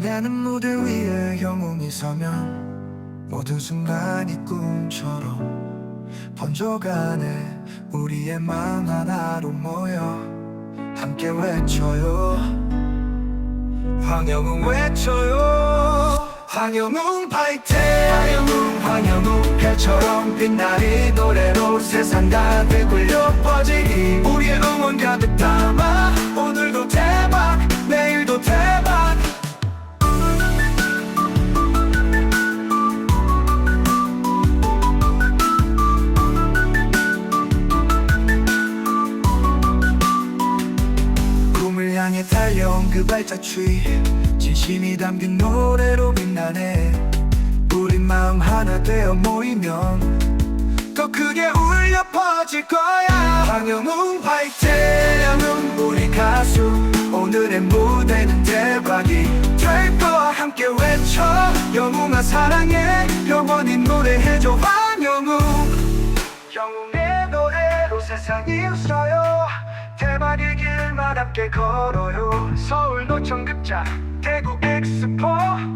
빛나는 무대 위에 영웅이 서면 모든 순간이 꿈처럼 번져가네. 우리의 마음 하나로 모여 함께 외쳐요. 황영웅 외쳐요. 황영웅 파이팅! 황영웅 황영웅 별처럼 빛나리 노래로 세상 가득 울려 퍼지리. 우리 향해 달려온 그 발자취. 진심이 담긴 노래로 빛나네. 우린 마음 하나 되어 모이면 더 크게 울려 퍼질 거야. 황영웅 황영웅 우리 가수. 오늘의 무대는 대박이 될 거야 함께 외쳐. 영웅아 사랑해. 영원히 노래해줘 황영웅. 영웅의 노래로 세상이 웃어요. 대박의 길 만 함께 걸어요. 서울 노천 극장 대구 엑스포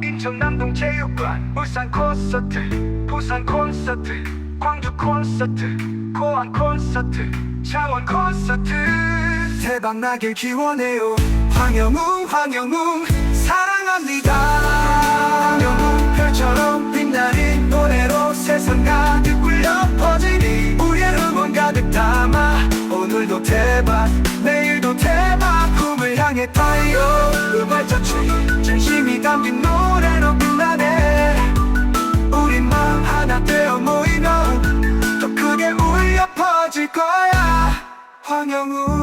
인천 남동체육관 울산 콘서트 부산 콘서트 광주 콘서트 고안 콘서트 창원 콘서트. 대박 나길 기원해요. 황영웅 황영웅 사랑합니다 향해 달려 음악자취 진심이 담긴 노래로 빛나네. 우린 마음 하나 되어 모이면 더 크게 울려 퍼질 거야. 황영우